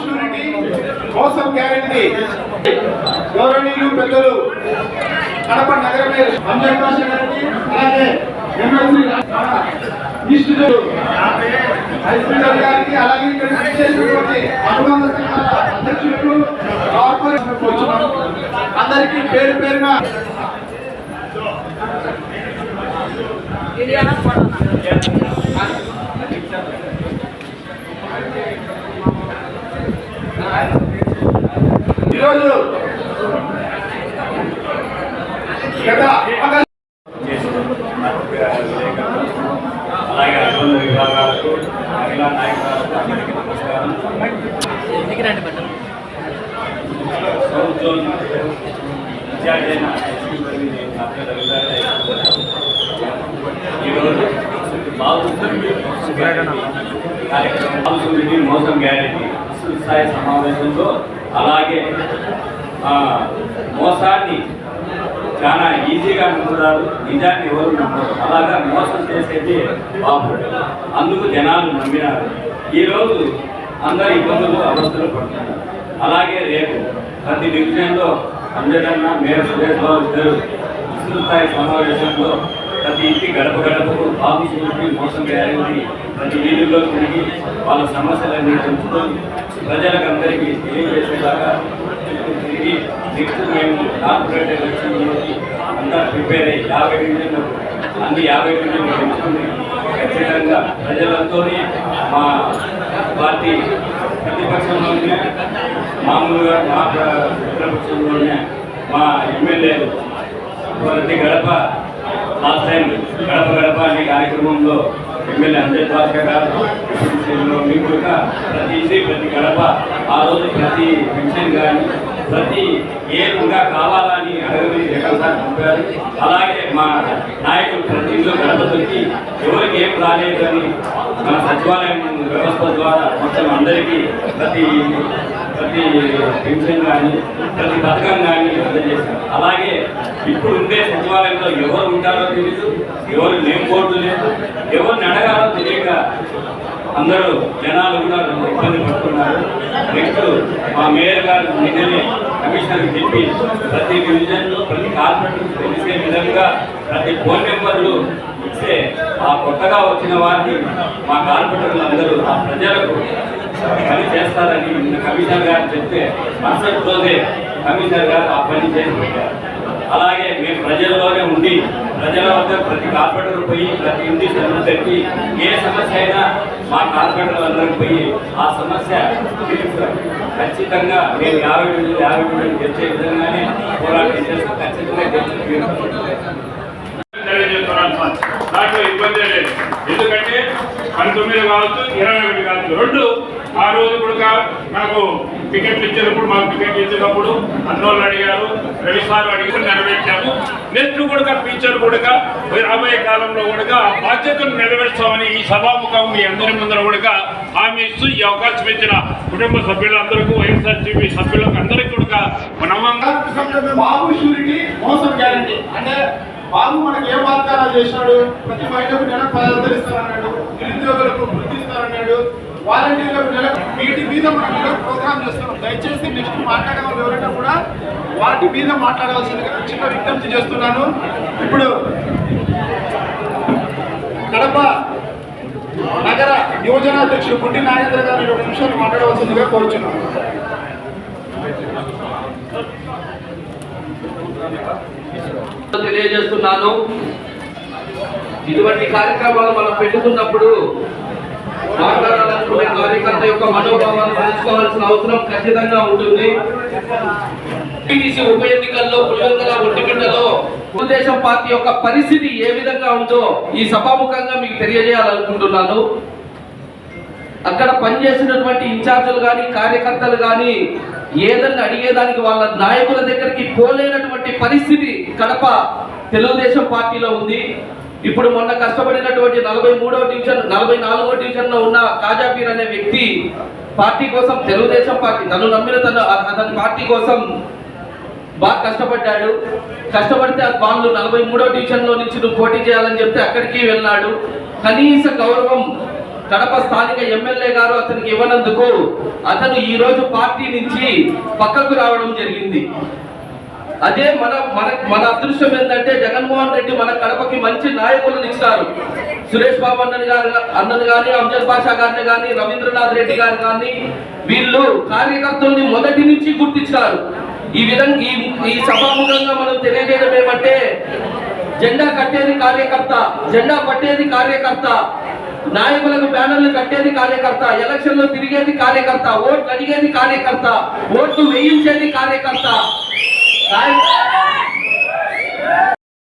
బాబు surety మోసం guarantee గౌరవనీయులు పెద్దలు కడప నగర మేయర్ అంజన్ గారికి అలాగే ఎమ్మెల్సీ ఈస్ట్ హైస్పీడల్ గారికి అలాగే ఇక్కడ అనుబంధ సంఘాల అధ్యక్షులకు కార్పొరేషన్ వచ్చినాం అందరికీ పేరు పేరున ఈరోజు గత ఆగస్టు అలాగే అనుబంధ విభాగాలకు మహిళా నాయకులకు అందరికీ నమస్కారం. ప్రభుత్వం ఇన్ఛార్జ్ అయిన ఈరోజు మోసం గ్యారెంటీ స్థాయి సమావేశంలో అలాగే మోసాన్ని చాలా ఈజీగా నమ్ముతారు. నిజాన్ని ఎవరు నమ్మరు. అలాగా మోసం చేసేది బాబు. అందుకు జనాలు నమ్మినారు. ఈరోజు అందరు ఇబ్బందులు అవస్థలు పడుతున్నారు. అలాగే రేపు ప్రతి డివిజన్లో అందరన్న మేయర్ సురేష్ బాబు ఇద్దరు విస్తృతస్థాయి సమావేశంలో ప్రతి ఇంటి గడప గడపకు బాబు చూసి మోసం చేయాలని ప్రతి వీధుల్లో తిరిగి వాళ్ళ సమస్యలన్నీ తెలుసుకొని ప్రజలకు అందరికీ తెలియజేసేలాగా నెక్స్ట్ మేము కార్పొరేటర్ వచ్చి అంతా ప్రిపేర్ అయ్యి యాభై డివిజన్లు అన్ని యాభై డివిజన్లు పెంచుకుని ఖచ్చితంగా ప్రజలతోనే మా పార్టీ ప్రతిపక్షంలోనే మామూలుగా మా ప్రతిపక్షంలోనే మా ఎమ్మెల్యేలు ప్రతి గడప లాస్ట్ టైం గడప గడప అనే కార్యక్రమంలో ఎమ్మెల్యే అంజయ్ భాస్కర్ గారు మీకు కూడా ప్రతి ఇంటి ప్రతి గడప ఆ రోజు ప్రతి పెన్షన్ కానీ ప్రతి ఏ విధంగా కావాలని అడగని ఎక్కడ పంపారు. అలాగే మా నాయకులు ప్రతి ఇంట్లో గడప దొరికి ఎవరికి ఏం రాలేదని మన సచివాలయం వ్యవస్థ ద్వారా మొత్తం అందరికీ ప్రతి ప్రతి పెన్షన్ కానీ ప్రతి పథకం కానీ అందజేశారు అలాగే ఇప్పుడు ఉండే సచివాలయంలో ఎవరు ఉంటారో తెలియదు ఎవరు నేమ్ బోర్డు లేదు ఎవరిని అడగాలో తెలియక అందరూ జనాలు కూడా ఇబ్బంది పడుతున్నారు. నెక్స్ట్ మా మేయర్ గారు నిన్ననే కమిషనర్కి చెప్పి ప్రతి డివిజన్లో ప్రతి కార్పొరేట్ తెలిసే విధంగా ప్రతి ఫోన్ నెంబర్లు ఇస్తే ఆ కొత్తగా వచ్చిన వారిని మా కార్పొరేటర్లు అందరూ ఆ ప్రజలకు పని చేస్తారని నిన్న కమిషనర్ గారు చెప్తే మరుసటి రోజే కమిషనర్ గారు ఆ పని చేసి పెట్టారు. అలాగే మేము ప్రజల్లోనే ఉండి ప్రజల వద్ద ప్రతి కార్పొరేటర్ పోయి ప్రతి ఇంటి శ్రమ పెట్టి ఏ సమస్య అయినా మా కార్పొరేటర్లు అందరికి పోయి ఆ సమస్య ఖచ్చితంగా మేము యాభై రోజులు యాభై రోజులు తెచ్చే విధంగానే పోరాటం చేస్తాం. ఖచ్చితంగా తెచ్చి దాంట్లో ఇబ్బంది లేదు. ఎందుకంటే పంతొమ్మిది కావచ్చు ఇరవై ఒకటి కావచ్చు రెండు ఆ రోజు కూడా నాకు టికెట్లు ఇచ్చినప్పుడు మాకు టికెట్ ఇచ్చినప్పుడు అన్నోళ్ళు అడిగారు రవి సార్ అడిగారు నెరవేర్చాము నెక్స్ట్ కూడా ఫ్యూచర్ కూడా రాబోయే కాలంలో కూడా ఆ బాధ్యతను నెరవేర్చామని ఈ సభాముఖం మీ అందరి ముందర కూడా హామీ ఇస్తూ ఈ అవకాశం ఇచ్చిన కుటుంబ సభ్యులందరికీ వైఎస్ఆర్సీపీ సభ్యులకు అందరికీ కూడా మనమంగా బాబు షూరిటీ మోసం గ్యారంటీ. అంటే బాబు మనకి ఏం వాగ్దానాలు చేసినాడు? ప్రతి మహిళకు నెల పదహారు ఇస్తారన్నాడు నిరుద్యోగులకు వృద్ధి ఇస్తారన్నాడు. వాలంటీర్లకు నెల వీటి మీద మనం ప్రోగ్రామ్ చేస్తున్నాం. దయచేసి నెక్స్ట్ మాట్లాడే ఎవరైనా కూడా వాటి మీద మాట్లాడవలసిందిగా చిన్న విజ్ఞప్తి చేస్తున్నాను. ఇప్పుడు కడప నగర యువజనాధ్యక్షుడు పుట్టి నాగేంద్ర గారు రెండు నిమిషాలు మాట్లాడవలసిందిగా కోరుచున్నాను. తెలియజేస్తున్నాను. ఇటువంటి కార్యక్రమాలు మనం పెట్టుకున్నప్పుడు మాట్లాడాలనుకునే కార్యకర్త యొక్క మనోభావాలు తెలుసుకోవాల్సిన అవసరం ఖచ్చితంగా ఉంటుంది. టీడీసీ ఉప ఎన్నికల్లో పులివెందుల ఒంటిమిట్టలో తెలుగుదేశం పార్టీ యొక్క పరిస్థితి ఏ విధంగా ఉందో ఈ సభాముఖంగా మీకు తెలియజేయాలనుకుంటున్నాను. అక్కడ పనిచేసినటువంటి ఇన్ఛార్జీలు కానీ కార్యకర్తలు కానీ ఏదన్నా అడిగేదానికి వాళ్ళ నాయకుల దగ్గరికి పోలేనటువంటి పరిస్థితి కడప తెలుగుదేశం పార్టీలో ఉంది. ఇప్పుడు మొన్న కష్టపడినటువంటి నలభై మూడవ డివిజన్ నలభై నాలుగో డివిజన్లో ఉన్న కాజాపీర్ అనే వ్యక్తి పార్టీ కోసం తెలుగుదేశం పార్టీ తను నమ్మిన తన అతని పార్టీ కోసం బాగా కష్టపడ్డాడు. కష్టపడితే ఆ వాళ్ళు నలభై మూడో డివిజన్లో నుంచి నువ్వు పోటీ చేయాలని చెప్తే అక్కడికి వెళ్ళాడు. కనీస గౌరవం కడప స్థానిక ఎమ్మెల్యే గారు అతనికి ఇవ్వనందుకు అతను ఈ రోజు పార్టీ నుంచి పక్కకు రావడం జరిగింది. అదే మన మన మన అదృష్టం ఏంటంటే జగన్మోహన్ రెడ్డి మన కడపకి మంచి నాయకులను ఇస్తారు సురేష్ బాబు అన్నని గారు అన్నని కానీ అమ్జద్ బాషా గారిని కానీ రవీంద్రనాథ్ రెడ్డి గారు కానీ వీళ్ళు కార్యకర్తల్ని మొదటి నుంచి గుర్తించారు. ఈ విధంగా ఈ ఈ సభాముఖంగా మనం తెలియజేయడం ఏమంటే జెండా కట్టేది కార్యకర్త జెండా పట్టేది కార్యకర్త నాయకులకు బ్యానర్లు కట్టేది కార్యకర్త ఎలక్షన్లో తిరిగేది కార్యకర్త ఓట్లు అడిగేది కార్యకర్త ఓట్లు వేయించేది కార్యకర్త. তাই